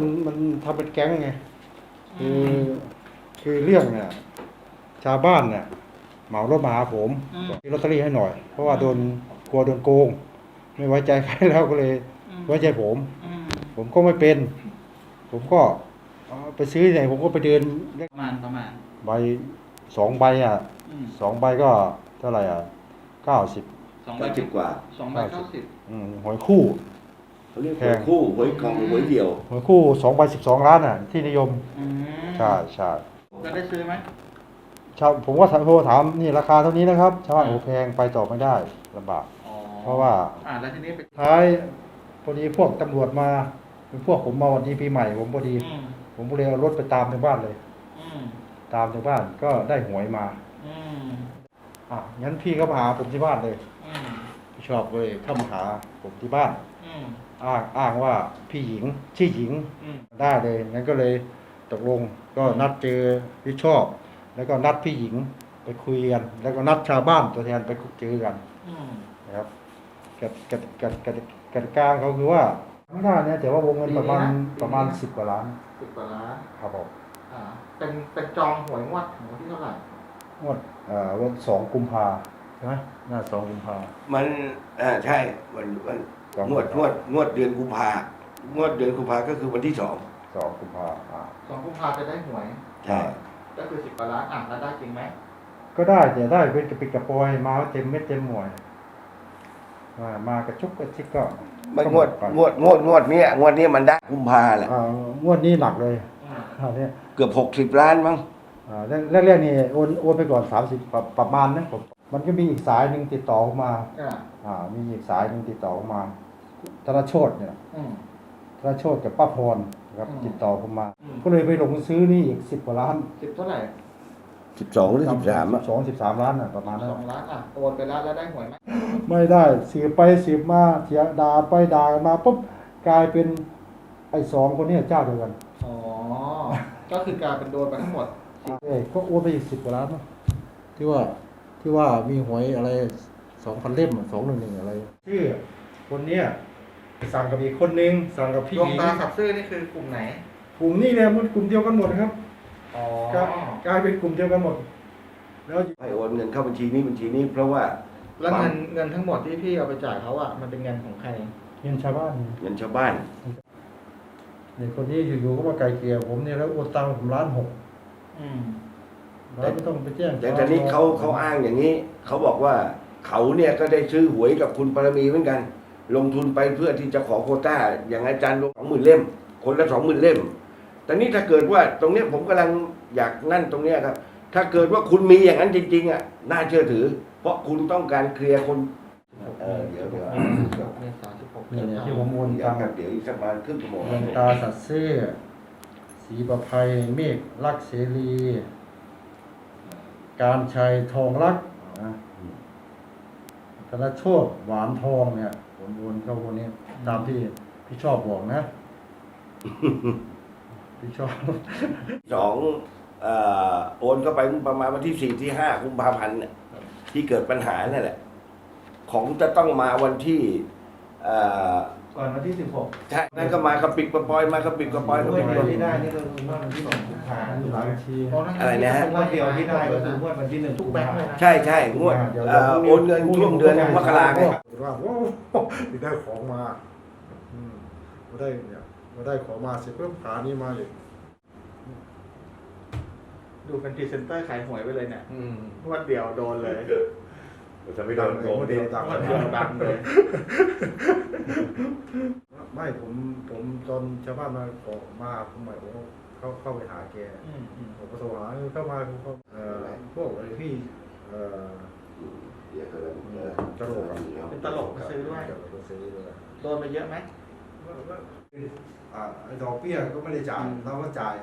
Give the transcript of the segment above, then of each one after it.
มันมันทำเป็นแก๊งไงคือคือเรื่องเนี่ยชาวบ้านเนี่ยเหมารถมาหาผมอืม บอกซื้อลอตเตอรี่ให้หน่อย เพราะว่าโดนกลัวโดนโกง ไม่ไว้ใจใครแล้วก็เลยไว้ใจผม อืมผมก็ไม่เป็น ผมก็เอาไปซื้อที่ไหนผมก็ไปเดินประมาณประมาณใบสองใบอะอืมสองใบก็เท่าไหร่อะเก้าสิบสองใบเก้าสิบกว่า สองใบเก้าสิบหวยคู่ เขาเรียกแพหวยงคู่หวยกองหวยเดี่ยวหวยคู่สองใบสิบสองล้านอะ ที่นิยมอืมใช่ใช่จะได้ซื้อไหม ชาวผมก็โทรถามนี่ราคาเท่านี้นะครับชาวบ้านอืมโอ้แพงไปต่อไม่ได้ลำบาก อ๋อเพราะว่า อ่าแล้วทีนี้ไปท้ายพอดีพวกตำรวจมาเป็นพวกผมมาวันนี้ปีใหม่ผมพอดี อืมผมก็เลยเอารถไปตามถึงบ้านเลย อืมตามถึงบ้านก็ได้หวยมาอืมอะงั้นพี่ก็มาหาผมที่บ้านเลย อืมพี่ชอบเลยเข้ามาหาผมที่บ้าน อืม อ้างอ้างว่าพี่หญิงชื่อหญิงอืมได้เลยงั้นก็เลยตกลงก็นัดเจอพี่ชอบ แล้วก็นัดพี่หญิงไปคุยกัน แล้วก็นัดชาวบ้านตัวแทนไปเจอกันอืมนะครับกติกติกติกติกติกาเขาคือว่าไม่น่าเนี่ยแต่ว่าวงเงินประมาณประมาณสิบกว่าล้านสิบกว่าล้านครับผมอ่าเป็นเป็นจองหวยงวดหวยที่เท่าไหร่งวดเอ่อวันสองกุมภาใช่ไหมน่าสองกุมภามันอ่าใช่วันวันสอ งงวดงวดงวดเดือนกุมภางวดเดือนกุมภาก็คือวันที่สองสองกุมภาอ่าสองกุมภาจะได้หวย ใช่ก็คือสิบกว่าล้านอะแล้วได้จริงไหมก็ได้แต่ได้เป็นกระปิดกระปอยมาเต็มเม็ดเต็มหน่วย มามากระชุกกระชิกก็มันก็งวดหมก่อนงวดงวดงวดเนี้ยงวดเนี้ยมันได้กุมภาแหละอ่างวดนี้หนักเลยอืมคราวนี้เกือบหกสิบล้านมั้งอ่าแรกแรกๆนี่โอนโอนไปก่อนสามสิบประมาณนะผมมันก็มีอีกสายหนึ่งติดต่อเข้ามาอ่าอ่ามีอีกสายหนึ่งติดต่อเข้ามา ธนโชตเนี่ยอืม ธนโชตกับป้าพรนะครับอืมติดต่อเข้ามา อืม ก็เลยไปลงซื้อนี่อีกสิบกว่าล้านสิบเท่าไหร่สิบสองหรือสิบสามอะสองสิบสามล้านอะประมาณนั้นสองล้านอะโอนไปแล้วแล้วได้หวยไหมไม่ได้สืบไปสืบมาเถียงด่าไปด่ากันมาปุ๊บกลายเป็นไอ้สองคนเนี้เจ้าเดียวกันอ๋อ ก็คือกลายเป็นโดนไปทั้งหมด เอ้ยก็โอนไปอีกสิบกว่าล้านเนอะที่ว่าที่ว่ามีหวยอะไรสองพันเล่มสองหนึ่งหนึ่งอะไรชื่อ คนเนี้ยสั่งกับอีกคนนึงสั่งกับพี่ดวงหญิงตาสับซื่อนี่คือกลุ่มไหน กลุ่มนี้เนี่ยมันกลุ่มเดียวกันหมดครับอ๋อกลายกลายเป็นกลุ่มเดียวกันหมด แล้วให้โอนเงินเข้าบัญชีนี้บัญชีนี้ เพราะว่าแล้วเงินเงินทั้งหมดที่พี่เอาไปจ่ายเขาอะมันเป็นเงินของใครเงินชาวบ้านเงินชาวบ้านเนี่ยคนนี้อยู่ๆก็มาไกลเกลี่ยผมเนี่ยแล้วโอนตังค์ผมล้านหกอืมแล้วไม่ต้องไปแจ้งแต่ตอนนี้เขาเขาอ้างอย่างนี้ เขาบอกว่าเขาเนี่ยก็ได้ซื้อหวยกับคุณปรมีเหมือนกัน ลงทุนไปเพื่อที่จะขอโควต้า อย่างอาจารย์ลงสองหมื่นเล่ม คนละสองหมื่นเล่ม แต่นี่ถ้าเกิดว่าตรงเนี้ยผมกำลังอยากนั่นตรงเนี้ยครับ ถ้าเกิดว่าคุณมีอย่างนั้นจริงๆอะน่าเชื่อถือ เพราะคุณต้องการเคลียร์คนเออเดี๋ยวเดี๋ยวเมษาสิบหกเนี่ยเนี่ยที่ผมโอนเดี๋ยตัวงค์กับเดี๋ยวอีกสักประมาณครึ่งชั่วโมงดวงตาสัตว์เสื้อสีประภัยเมฆรักเสรี การชัยทองรักนะธนโชตหวานทองเนี่ย ผมโอนเข้าคนนี้ ตามที่พี่ชอบบอกนะ พี่ชอบสองเอ่อโอนเข้าไปประมาณวันที่สี่ที่ห้ากุมภาพันธ์เนี่ยที่เกิดปัญหานั่นแหละ ของจะต้องมาวันที่เอ่อ ก่อนวันที่สิบหกใช่นั่นก็มากระปิดกระปอยมากระปิดกระปอยกระงวปิดดกเดีระยวปอย ที่ได้นี่ก็คือว่าวันที่สองกุมภาหลายบัญชีอะไรนะฮะ งวดเดียวที่ได้ก็คืองวดวันที่หนึ่งทุกแบงค์เลยนะใช่ใช่งวดเอ่อโอนเงินช่วงเดือนมกราไงว่าโอ้โหได้ของมาอืมมาได้เนี่ยมาได้ของมาเสร็จปุ๊บหานี่มาอีกดูเป็นพรีเซนเตอร์ขายหวยไปเลยเนี่ยงวดเดียวโดนเลย จะไม่โดนโกงเดียวต่างงวดเดียวดังเลยไม่ผมผมตอนชาวบ้านมาขอมาผมหมายผมเข้าเข้าไปหาแกผมก็โทรหาเข้ามาผมก็เอ่อพวกไอ้พี่เอ่อตลกเป็นตลกซื้อด้วยโดนไปเยอะไหมอ่าไอ้ดอกเบี้ยก็ไม่ได้จ่ายเราก็จ่าย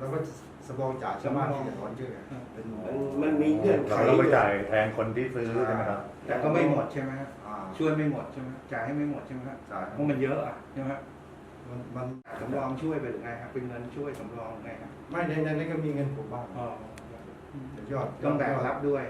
เราก็สำรองจ่ายชาวบ้านที่เดือดร้อนเยอะไงเป็นมันมันมีเงื่อนไขเราต้องไปจ่ายแทนคนที่ซื้อใช่ไหมครับแต่ก็ไม่หมดใช่ไหมฮะอ่าช่วยไม่หมดใช่ไหมฮะจ่ายให้ไม่หมดใช่ไหมฮะจ่ายเพราะมันเยอะอะใช่ไหมฮะมันมันสำรองช่วยไปหรือไงครับเป็นเงินช่วยสำรองไงครับไม่ในในนั้นก็มีเงินผมบ้างอ๋อแต่ยอดต้องแบ่งรับด้วย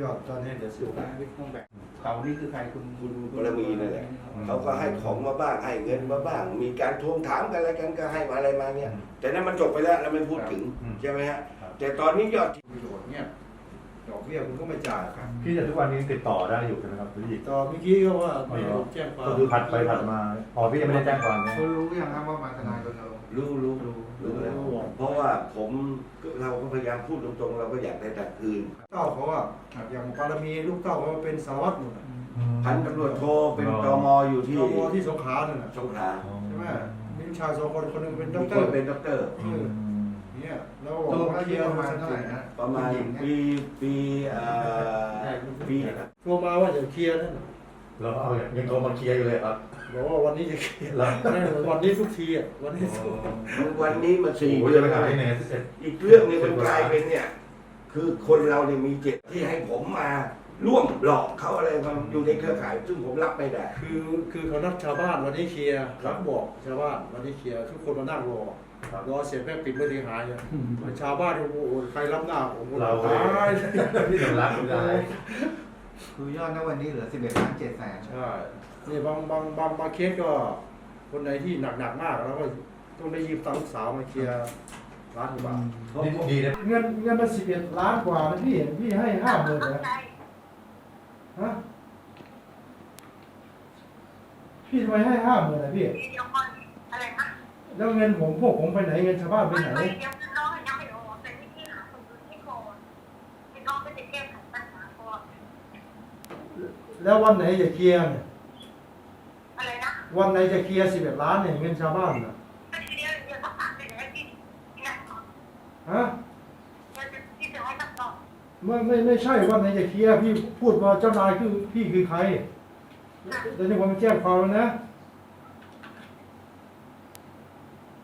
ยอดตอนนี้เดี๋ยวสิถูกไหมต้องแบ่งถ เขานี่คือใครคุณคุณบารมีนั่นแหละเขาก็ให้ของมาบ้างให้เงินมาบ้าง มีการทวงถามกันอะไรกันก็ให้มาอะไรมาเนี่ย แต่นั้นมันจบไปแล้วเราไม่พูดถึงใช่ไหมฮะแต่ตอนนี้ยอดประโยชน์เนี่ยดอกเบี้ยคุณก็ไม่จ่ายครับพี่แต่ทุกวันนี้ติดต่อได้อยู่ใช่ไหมครับหรืออีกต่อเมื่อกี้ก็ว่าไม่ยอมแจ้งความก็คือผัดไปผัดมาอ๋อพี่ยังไม่ได้แจ้งความนะ คุณรู้ยังครับว่ามาทนายรณรงค์ รู้รู้รู้รู้แล้ว เพราะว่าผมก็เราก็พยายามพูดตรงๆ เราก็อยากได้ตัดคืน เต้าเขาอะอย่างบารมีลูกเต้าเขาเป็นสารวัตรอยู่น่ะพันตำรวจโทเป็นตมอยู่ที่ตมที่สงขลาเนี่ยน่ะสงขลาใช่ไหมมีลูกชายสองคนคนหนึงเป็นด็ทุอกกคเตอนร์เป็นด็อกเตอร์เออเนี่ยแล้วตัวบอกเขาว่าอาเคลียุยร์ประมาณสักเท่าทีไหร่นะประมาณผู้หญิงเนี่ยปีปีเอ่อปีนะโทรมาว่าจะเคลียร์นั่นน่ะ แล้วเอายังโทรมาเคลียร์อยู่เลยครับบอกว่าวันนี้จะเคลียร์แล้วนั่นวันนี้ทุกทีอะวันนี้ทุกทีวันนี้มาสี่โอ้ยเดือจะนไปแล้วหาที่ไหนเสร็จอีกเรื่องหนึงมันกลายเป็นเนี่ย คือคนเราเนี่ยมีเจตที่ให้ผมมาร่วมหลอกเขาอะไรมาอยู่ในเครือข่าย ซึ่งผมรับไม่ได้ คือคือเขานัดชาวบ้านวันนี้เคลียร์รับบอกชาวบ้านวันนี้เคลียร์ทุกคนมานั่งรอครับรอเสียแม่ปิดมือถือหายเลยชาวบ้านโอ้โหใครรับหน้าผมเราตายพี่สมรักไม่ได้ คือยอดณวันนี้เหลือ11ล้าน7แสนใช่นี่บางบางบางบางเคสก็คนไหนที่หนักหนักๆมากแล้วก็ต้องได้ยืมตังค์ลูกสาวมาเคลียร์ล้านกว่าบาทดีดีนะเงินเงินมันสิบเอ็ดล้านกว่านะพี่พี่ให้ห้าหมื่นนะฮะพี่ทำไมให้ห้าหมื่นนะพี่เดี๋ยวก่อนอะไรนะแล้วเงินผมพวกผมไปไหนเงินชาวบ้านไปไม่ไหนไม่เดี๋ยวคือน้องยังไม่รู้เป็นวิธีหาคนดูที่โกนที่น้องก็จะแก้ไขปัญหาก่อน แล้ววันไหนจะเคลียร์เนี่ยอะไรนะวันไหนจะเคลียร์สิบเอ็ดล้านเนี่ยเงินชาวบ้านน่ะก็คือเดี๋ยวเดี๋ยวต้องถามไปไหนที่ที่นั่นก่อนฮะเดี๋ยวจะที่จะให้คำตอบไม่ไม่ไม่ใช่วันไหนจะเคลียร์พี่พูดว่าเจ้านายคือพี่คือใครตอนนี้ผมแจ้งความแล้วนะ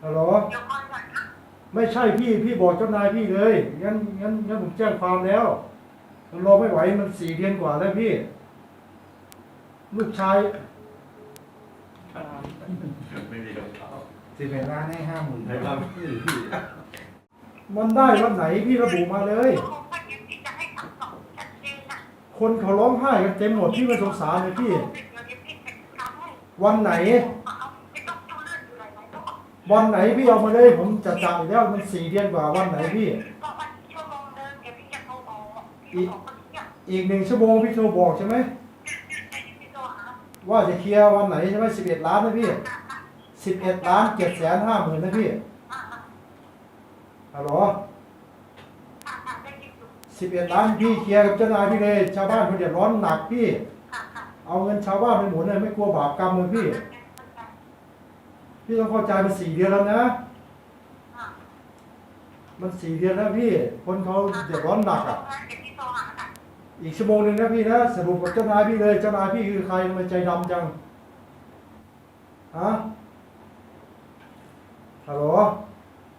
ฮัลโหลเดี๋ยวก่อนก่อนนะไม่ใช่พี่พี่บอกเจ้านายพี่เลยงั้นงั้นงั้นผมแจ้งความแล้วมันรอไม่ไหวมันสี่เดือนกว่าแล้วพี่ ลูกชายไม่มีคำตอบ11ล้านให้ห้าหมื่นให้ความมันได้วันไหนพี่ระบุมาเลยเดี๋ยวคงก็ยังที่จะให้คำตอบชัดเจนนะคนเขาร้องไห้กันเต็มหมดพี่ไม่สงสารเลยพี่เดี๋ยวเดี๋ยวพี่จะทำให้วันไหนเอาไม่ต้องดูเรื่องอยู่ไหนไหนก็บอกวันไหนพี่เอามาเลย ผมจะจ่ายแล้วมันสี่เดือนกว่าวันไหนพี่ก็วันชั่วโมงเดิมเดี๋ยวพี่จะโทรบอกพี่บอกคนที่อยากอีกหนึ่งชั่วโมงพี่โทรบอกใช่ไหมจะยืนตั ว่าจะเคลียร์วันไหนใช่ไหมสิบเอ็ดล้านนะพี่สิบเอ็ดล้านเจ็ดแสนห้าหมื่นนะพี่อ่าอ่าฮัลโหลอ่าอ่าได้ยินอยู่สิบเอ็ดล้านพี่เคลียร์กับเจ้านายพี่เลย ชาวบ้านเขาเดือดร้อนหนักพี่ เอาเงินชาวบ้านไปหมุนเลยไม่กลัวบาปกรรมเลยพี่ พี่ต้องเข้าใจมันสี่เดือนแล้วนะ มันสี่เดือนแล้วพี่ คนเขาเดือดร้อนหนักอะ อีกชั่วโมงหนึ่งนะพี่นะสรุปกับเจ้านายพี่เลยเจ้านายพี่คือใครทำไมใจดำจังฮะฮัลโหล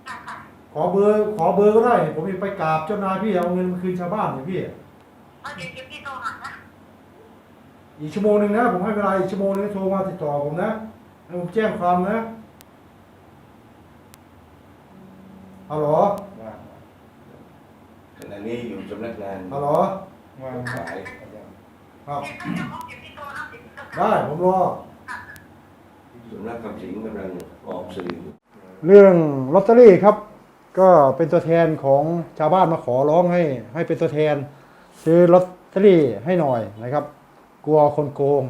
ค่ะค่ะขอเบอร์ ขอเบอร์ก็ได้ ผมจะไปกราบเจ้านายพี่เอาเงินมาคืนชาวบ้านเนี่ยพี่เอาเดี๋ยวเดี๋ยวพี่โทรหานะอีกชั่วโมงหนึ่งนะผมให้เวลาอีกชั่วโมงหนึงโทรมาติดต่อผมนะให้ผมแจ้งความนะฮัลโหลขณะนี้อยู่สำนักงานฮัลโหล ขายครับเดี๋ยวเดี๋ยวเดี๋ยวพี่โทรเอาเดี๋ยวพี่โทรได้ผมรอ สำนักคำสิงกำลังออกสื่อเรื่องลอตเตอรี่ครับ ก็เป็นตัวแทนของชาวบ้านมาขอร้องให้ ให้เป็นตัวแทน ซื้อลอตเตอรี่ให้หน่อยนะครับ กลัวคนโกง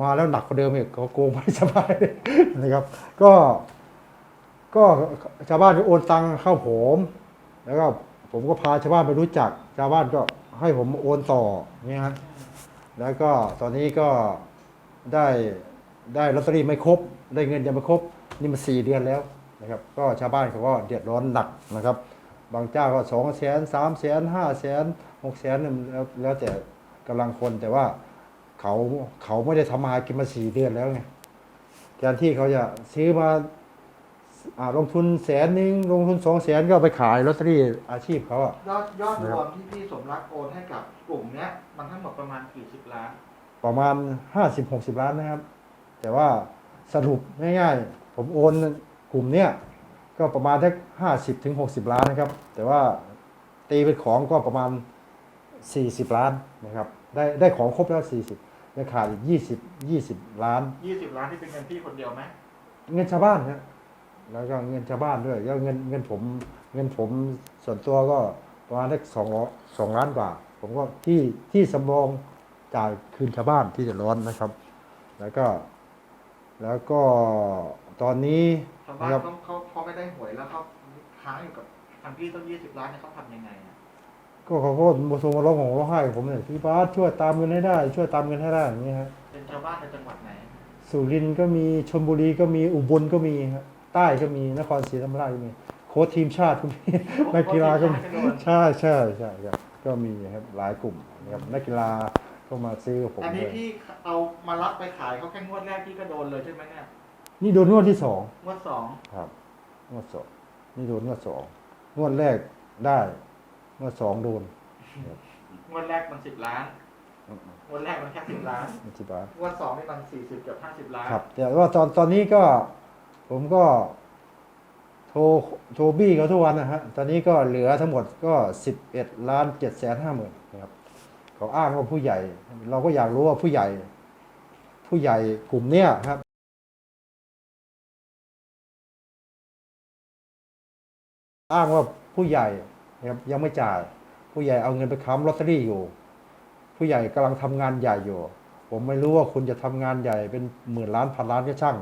มาแล้วหนักกว่าเดิมอีกเขาโกงไม่สบาย นะครับ ก็ ก็ชาวบ้านก็โอนตังเข้าผม แล้วก็ผมก็พาชาวบ้านไปรู้จัก ชาวบ้านก็ ให้ผมโอนต่อเนี่ยฮะแล้วก็ตอนนี้ก็ได้ได้ลอตเตอรี่ไม่ครบ ได้เงินยังไม่ครบ นี่มันสี่เดือนแล้วนะครับ ก็ชาวบ้านเขาก็เดือดร้อนหนักนะครับ บางเจ้าก็สองแสนสามแสนห้าแสนหกแสนแล้วแล้วแต่กำลังคนแต่ว่าเขาเขาไม่ได้ทำมาหากินมาสี่เดือนแล้วไงแทนที่เขาจะซื้อมา ลงทุนแสนหนึ่งลงทุนสองแสนก็เอาไปขายลอตเตอรี่อาชีพเขาอะ ยอดยอดรวมที่พี่สมรักโอนให้กับกลุ่มเนี้ยมันทั้งหมดประมาณกี่สิบล้าน ประมาณห้าสิบหกสิบล้านนะครับ แต่ว่าสรุปง่ายๆ ผมโอนกลุ่มเนี้ยก็ประมาณแค่ห้าสิบถึงหกสิบล้านนะครับ แต่ว่าตีเป็นของก็ประมาณสี่สิบล้านนะครับ ได้ได้ของครบแล้วสี่สิบยังขาดอีกยี่สิบยี่สิบล้านยี่สิบล้านที่เป็นเงินพี่คนเดียวไหมเงินชาวบ้านฮะ แล้วก็เงินชาวบ้านด้วยแล้วเงินเงินผม เงินผมส่วนตัวก็ประมาณได้สองสองล้านกว่า ผมก็ที่ที่สำรองจ่ายคืนชาวบ้านที่เดือดร้อนนะครับ แล้วก็ แล้วก็ตอนนี้ชาวบ้านะนครับเขาเขาเขาไม่ได้หวยแล้วเขาค้างอยู่กับทางพี่ต้องยี่สิบล้านเนี่ยเขาทำยังไงอะก็เขาก็มาโทรมาร้องห่มร้องไห้กับผมเนี่ยพี่บาสช่วยตามเงินให้ได้ ช่วยตามเงินให้ได้อย่างนี้ฮะเป็นชาวบ้านในจังหวัดไหน สุรินทร์ก็มีชลบุรีก็มีอุบลก็มีครับ ใต้ก็มีนครศรีธรรมราชก็มีโค้ชทีมชาติก็มี นักกีฬาก็มีใช่ใช่ใช่ครับก็มีครับหลายกลุ่มนะครับนักกีฬาก็มาซื้อกับผมอันนี้ด้วยพี่เอามารับไปขายเขาแค่งวดแรกพี่ก็โดนเลยใช่ไหมเนี่ยนี่โดนงวดที่สองงวดสองครับงวดสองนี่โดนงวดสองงวดแรกได้งวดสองโดนงวดแรกมันสิบล้านงวดแรกมันแค่สิบล้านมิจิบาทงวดสองนี่มันสี่สิบเกือบห้าสิบล้าน ครับ แต่ว่าตอนตอนนี้ก็ ผมก็โทรโทรบี้เขาทุกวันนะฮะ ตอนนี้ก็เหลือทั้งหมดก็สิบเอ็ดล้านเจ็ดแสนห้าหมื่นนะครับเขาอ้างว่าผู้ใหญ่ เราก็อยากรู้ว่าผู้ใหญ่ ผู้ใหญ่กลุ่มเนี้ยครับอ้างว่าผู้ใหญ่นะครับยังไม่จ่าย ผู้ใหญ่เอาเงินไปค้ำลอตเตอรี่อยู่ ผู้ใหญ่กำลังทำงานใหญ่อยู่ ผมไม่รู้ว่าคุณจะทำงานใหญ่เป็นหมื่นล้านพันล้านก็ช่าง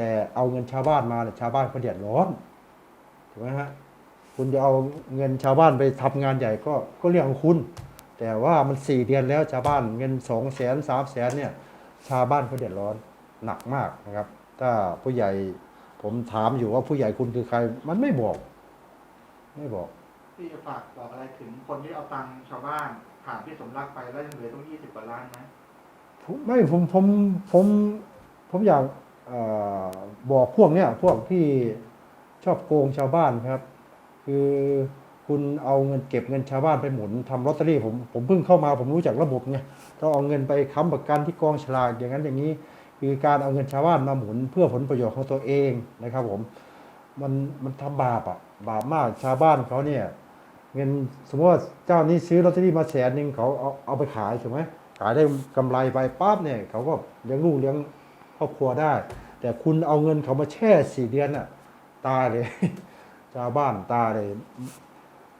แต่เอาเงินชาวบ้านมาเนี่ยชาวบ้านเขาเดือดร้อนถูกไหมฮะคุณจะเอาเงินชาวบ้านไปทำงานใหญ่ก็ก็เรื่องของคุณ แต่ว่ามันสี่เดือนแล้วชาวบ้านเงินสองแสนสามแสนเนี่ยชาวบ้านเขาเดือดร้อนหนักมากนะครับ ถ้าผู้ใหญ่ผมถามอยู่ว่าผู้ใหญ่คุณคือใคร มันไม่บอก ไม่บอกพี่จะฝากบอกอะไรถึงคนที่เอาตังค์ชาวบ้านผ่านพี่สมรักไปแล้วยังเหลือต้องยี่สิบกว่าล้านไหมผมไม่ผมผมผมผมอยากเออ บอกพวกเนี้ยพวกที่ชอบโกงชาวบ้านครับ คือคุณเอาเงินเก็บเงินชาวบ้านไปหมุนทำลอตเตอรี่ผมผมเพิ่งเข้ามาผมรู้จักระบบไงต้องเอาเงินไปค้ำประกันที่กองฉลากอย่างนั้นอย่างนี้ คือการเอาเงินชาวบ้านมาหมุนเพื่อผลประโยชน์ของตัวเองนะครับผมมันมันทำบาปอะบาปมากชาวบ้านเขาเนี่ยเงินสมมติว่าเจ้านี้ซื้อลอตเตอรี่มาแสนหนึ่งเขาเอาเอาไปขายถูกไหมขายได้กำไรไปปั๊บเนี่ยเขาก็เลี้ยงลูกเลี้ยง ครอบครัวได้ แต่คุณเอาเงินเขามาแช่สี่เดือนน่ะ ตายเลยชาวบ้านตายเลย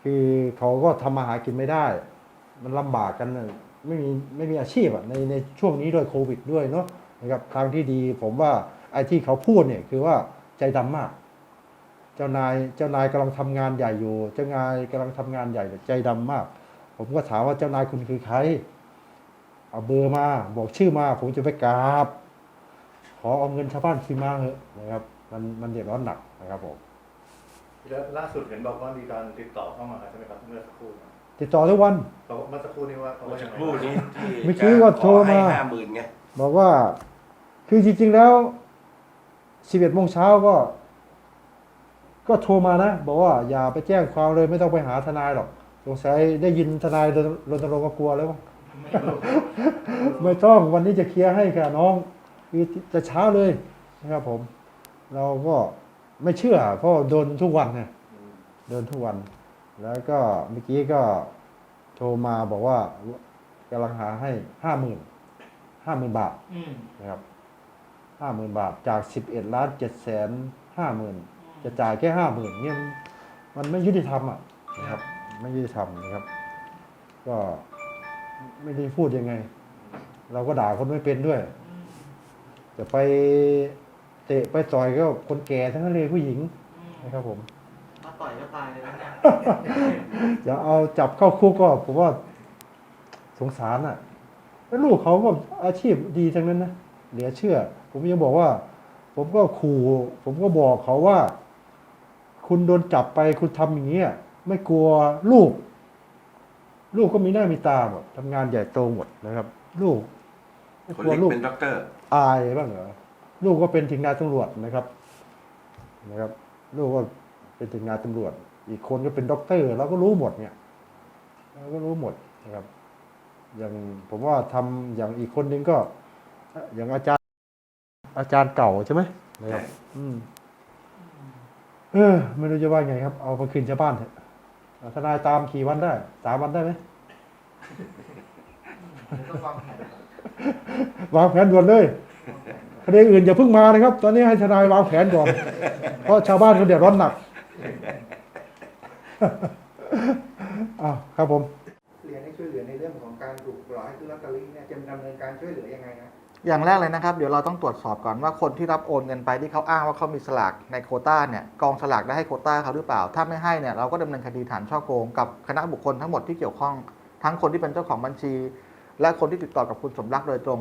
คือเขาก็ทำมาหากินไม่ได้ มันลำบากกันน่ะไม่มีไม่มีอาชีพอะในในช่วงนี้ด้วยโควิดด้วยเนาะนะครับทางที่ดีผมว่าไอ้ที่เขาพูดเนี่ยคือว่าใจดำมากเจ้านายเจ้านายกำลังทำงานใหญ่อยู่ เจ้านายกำลังทำงานใหญ่ใจดำมาก ผมก็ถามว่าเจ้านายคุณคือใคร เอาเบอร์มา บอกชื่อมา ผมจะไปกราบ ขอเอาเงินชาวบ้านคืนมาเถอะนะครับ มันมันเดือดร้อนหนักนะครับผมแล้วล่าสุดเห็นบอกว่ามีการติดต่อเข้ามาใช่ไหมครับเมื่อสักครู่นะติดต่อทุกวันเขาเมื่อสักครู่นี้ว่าเขาเมื่อว่าสัยักงไงครู่นี้ที่เมื่อกี้ก็โทรมา ห้าหมื่นไงบอกว่า คือจริง ๆ แล้ว11โมงเช้าก็ ก็โทรมานะ บอกว่าอย่าไปแจ้งความเลยไม่ต้องไปหาทนายหรอกสงสัยได้ยินทนายรณรณรงค์ก็กลัวแล้วมั้งไม่รู้ไม่ต้องวันนี้จะเคลียร์ให้ค่ะน้อง คือจะเช้าเลยนะครับผม เราก็ไม่เชื่อเพราะโดนทุกวันไงโดนทุกวัน แล้วก็เมื่อกี้ก็โทรมาบอกว่ากำลังหาให้ห้าหมื่นห้าหมื่นบาทอืมนะครับห้าหมื่นบาทจากสิบเอ็ดล้านเจ็ดแสนห้าหมื่นจะจ่ายแค่ห้าหมื่นเนี่ยมันมันไม่ยุติธรรมอะนะครับ ไม่ยุติธรรมนะครับ ก็ไม่ได้พูดยังไง เราก็ด่าคนไม่เป็นด้วย จะไปเตะไปต่อยก็คนแก่ทั้งนั้นเลยผู้หญิงอืมนะครับผมถ้าต่อยก็ตายเลยนะเนี่ยจะเอาจับเข้าคุกก็ผมว่าสงสารอะแล้วลูกเขาก็อาชีพดีทั้งนั้นนะเหลือเชื่อ ผมยังบอกว่า ผมก็ขู่ผมก็บอกเขาว่า คุณโดนจับไปคุณทำอย่างนี้ยไม่กลัวลูก ลูกก็มีหน้ามีตาหมดทำงานใหญ่โตหมดนะครับ ลูกไม่คนกลัวเล็กลูกเป็นด็อกเตอร์ อายบ้างเหรอลูกก็เป็นถึงนายตำรวจนะครับนะครับ ลูกก็เป็นถึงนายตำรวจ อีกคนก็เป็นด็อกเตอร์เราก็รู้หมดเนี่ยเราก็รู้หมดนะครับ อย่างผมว่าทำอย่างอีกคนนึงก็ อย่างอาจารย์ อาจารย์เก่าใช่ไหมนะครับ อืมเออไม่รู้จะว่าไงครับ เอาไปคืนชาวบ้านเถอะเอาทนายตามกี่วันได้สามวันได้ไหมต้องวางแผน วางแผนด่วนเลยคดีอื่นอย่าเพิ่งมานะครับ ตอนนี้ให้ทนายวางแผนก่อน เพราะชาวบ้านเขาเดือดร้อนหนักอ้าวครับผมเรียนให้ช่วยเหลือในเรื่องของการถูกหลอกให้ซื้อลอตเตอรี่เนี่ยจะดำเนินการช่วยเหลือยังไงนะอย่างแรกเลยนะครับ เดี๋ยวเราต้องตรวจสอบก่อนว่าคนที่รับโอนเงินไปที่เขาอ้างว่าเขามีสลากในโควต้าเนี่ยกองสลากได้ให้โควต้าเขาหรือเปล่า ถ้าไม่ให้เนี่ยเราก็ดำเนินคดีฐานช่อโกงกับคณะบุคคลทั้งหมดที่เกี่ยวข้องทั้งคนที่เป็นเจ้าของบัญชี และคนที่ติดต่อกับคุณสมรักโดยตรง